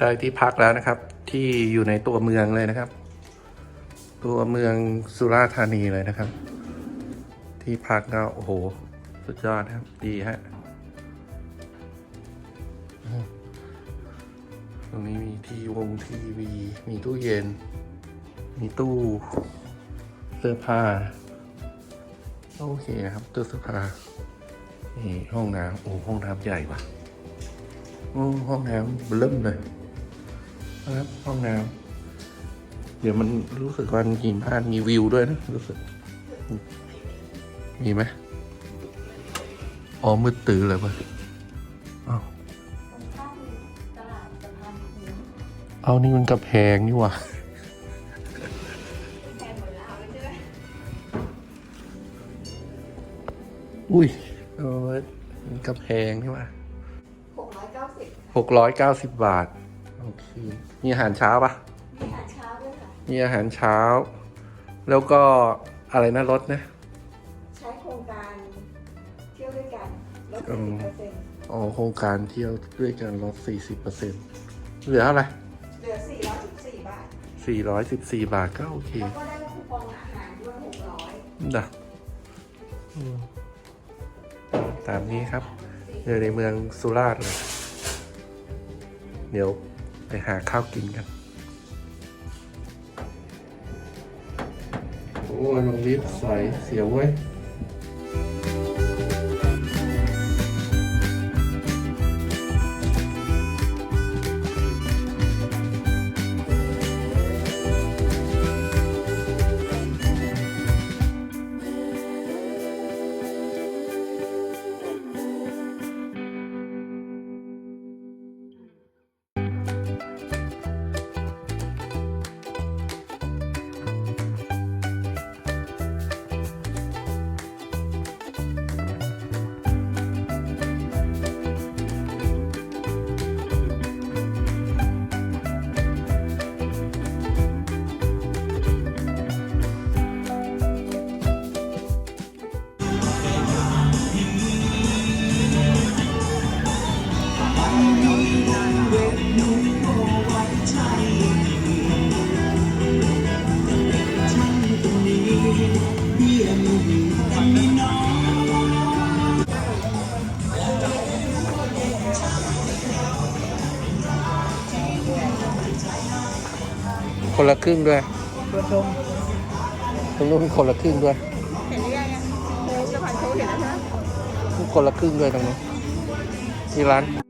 ได้ที่พักแล้วนะครับ ที่อยู่ในตัวเมืองเลยนะครับ ตัวเมืองสุราษฎร์ธานีเลยนะครับ ที่พักก็โอ้โห สุดยอดครับ ดีฮะตรงนี้มีทีวงทีวี มีตู้เย็น มีตู้เสื้อผ้า โอเคครับ ตู้เสื้อผ้านี่ห้องน้ำโอ้ห้องน้ำใหญ่ว่ะ ห้องน้ำเริ่มเลยนะครับห้องน้ำเดี๋ยวมันรู้สึกว่ามีบ้านมีวิวด้วยนะรู้สึก มีไหมอ๋อมืดตื้อเลยปะอ้าวะเอานี่มันกระแพงนี่หว่าอุ้ยเออมันกระแพงนี่หว่า หกร้อยเก้าสิบบาท โอเค มีอาหารเช้าปะมีอาหารเช้าด้วยค่ะ มีอาหารเช้า แล้วก็อะไรนะรถนะ ใช้โครงการเที่ยวด้วยกันลดอืสิมบเปอร์เซ็นต์อ๋อโครงการเที่ยวด้วยกันลดสี่สิบเปอร์เซ็นต์เหลือเท่าไหร่เหลือสี่ร้อยสิบสี่บาทสี่ร้อยสิบสี่บาทก็โอเค แล้วก็ได้คูปองอาหารด้วยหกร้อยนะอืมตามนี้ครับอยู่ในเมืองสุราษฎร์เลย เดี๋ยวไปหาข้าวกินกัน โอ้ยลงลิฟต์ใสเสียวเว้ย คนละครึ่งด้วยตัวชมตรงนู้นมีคนละครึ่งด้วย เห็นหรือยังเนี่ยโค้งสะพานโค้งเห็นแล้วใช่ไหมมีคนละครึ่งด้วยตรงนี้นที่ร้าน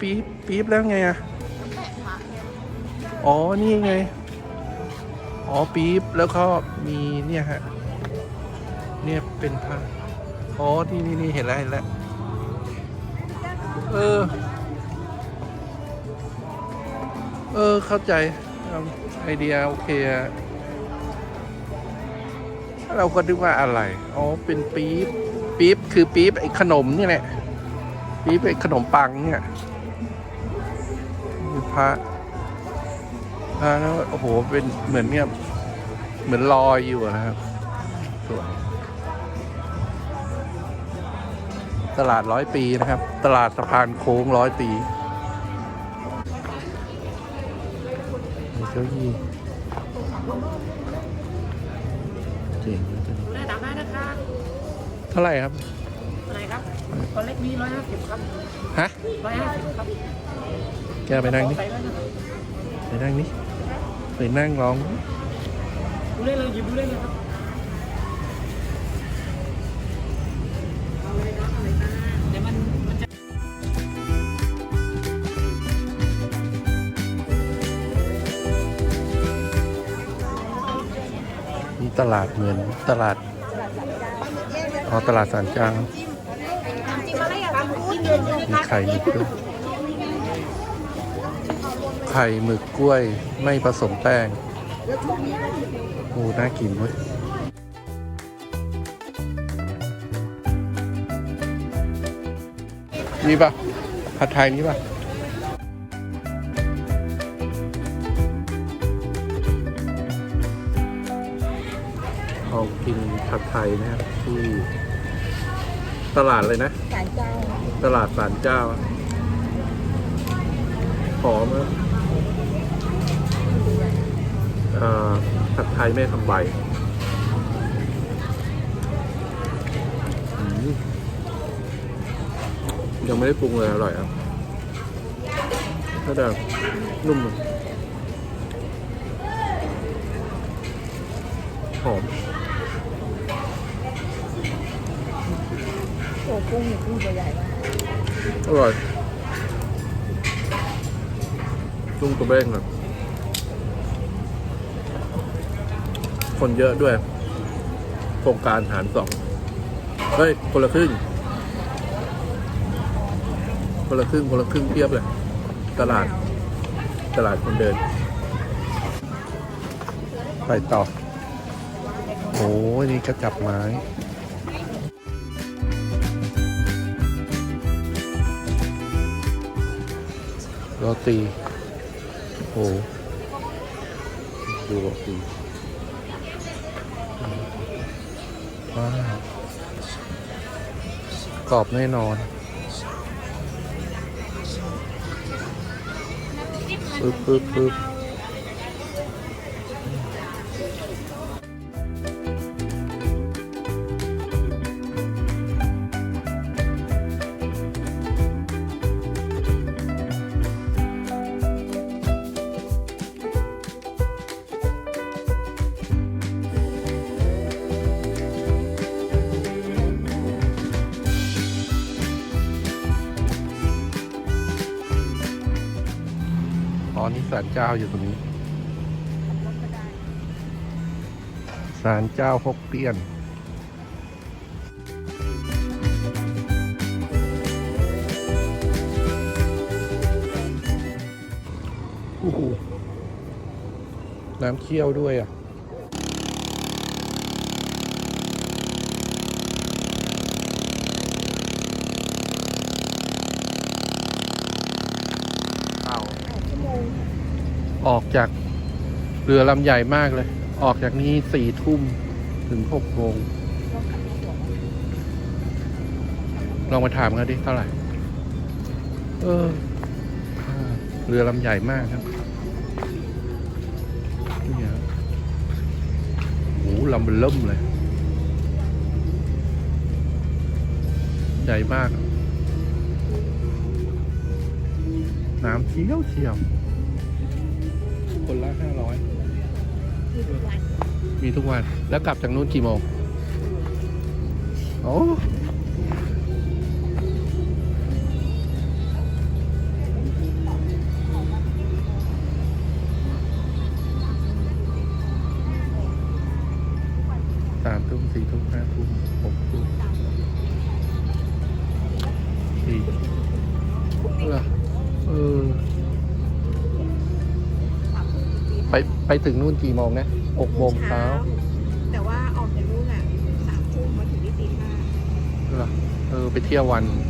ปี๊บปี๊บแล้วไงอะอ๋อ นี่ไง อ๋อ ปี๊บ แล้วก็มีเนี่ยฮะ เนี่ยเป็นผ้าอ๋อ นี่นี่นี่เห็นแล้วเห็นแล้ว เออ เออ เข้าใจ ไอเดียโอเคอะเราก็นึกว่าอะไร อ๋อ เป็นปี๊บ ปี๊บ คือปี๊บไอขนมนี่แหละ ปี๊บไอขนมปังเนี่ย พระพระแล้วโอ้โหเป็นเหมือนเนี่ยเหมือนลอยอยู่อะนะครับสวยตลาดร้อยปีนะครับ ตลาดสะพานโค้งร้อยปีมีเก้าอี้เจ๋งนะจ๊ะได้ตามได้นะคะเท่าไหร่ครับอะไรครับตัวเล็กมีร้อยห้าสิบครับ ฮะร้อยห้าสิบครับ แกไปนั่งนี่ใส่ไว้นะครับไปนั่งนี่ไปนั่งร้องดูได้เลยหยิบดูได้เลยครับเดี๋ยวมันมันจะนี่ตลาดเหมือนตลาดอ๋อตลาดสารกลางมีไข่หมึกด้วย ไข่หมึกกล้วยไม่ผสมแป้งโอ้น่ากินเว้ยนี่ปะผัดไทยนี่ปะเอากินผัดไทยนะครับที่ตลาดเลยนะสารเจ้า ตลาดสารเจ้าหอมนะเอ่อ ผัดไทยแม่ทำใบอืมยังไม่ได้ปรุงเลยอร่อยครับก็จะนุ่มอะหอมโอ้กุ้งนี่กุ้งตัวใหญ่มากอร่อยจุ้งกระเบ้งครั คนเยอะด้วย โครงการหารสองเฮ้ย คนละครึ่ง คนละครึ่ง คนละครึ่งเทียบเลย ตลาด ตลาดคนเดิน ไปต่อ โอ้ยนี่กระจับไม้โรตีโอ้ดูโรตี ว้าวกรอบแน่นอนปึ๊บปึ๊บปึ๊บ ศาลเจ้าอยู่ตรงนี้ศาลเจ้าฮกเตี้ยนโอ้โหน้ำเคี่ยวด้วยอะ ชั่วโมง ออกจากเรือลำใหญ่มากเลย ออกจากนี้สี่ทุ่มถึงหกโมงลองมาถามเขาดิเท่าไหร่ เออ เรือลำใหญ่มากครับนี่ครับโอ้ลำเป็นเริ่มเลย ใหญ่มาก น้ำเชี่ยวเชี่ยว คนละห้าร้อยมีทุกวัน แล้วกลับจากนู้นกี่โมงโอ้สามทุ่มสี่ทุ่มห้าทุ่มหกทุ่มสี่เออเออ ไปไปถึงนู่นกี่โมงนะหกโมงเช้า แต่ว่าออกจากนู่นอะสามทุ่มมาถึงที่ตีห้าเหรอเออไปเที่ยววันใ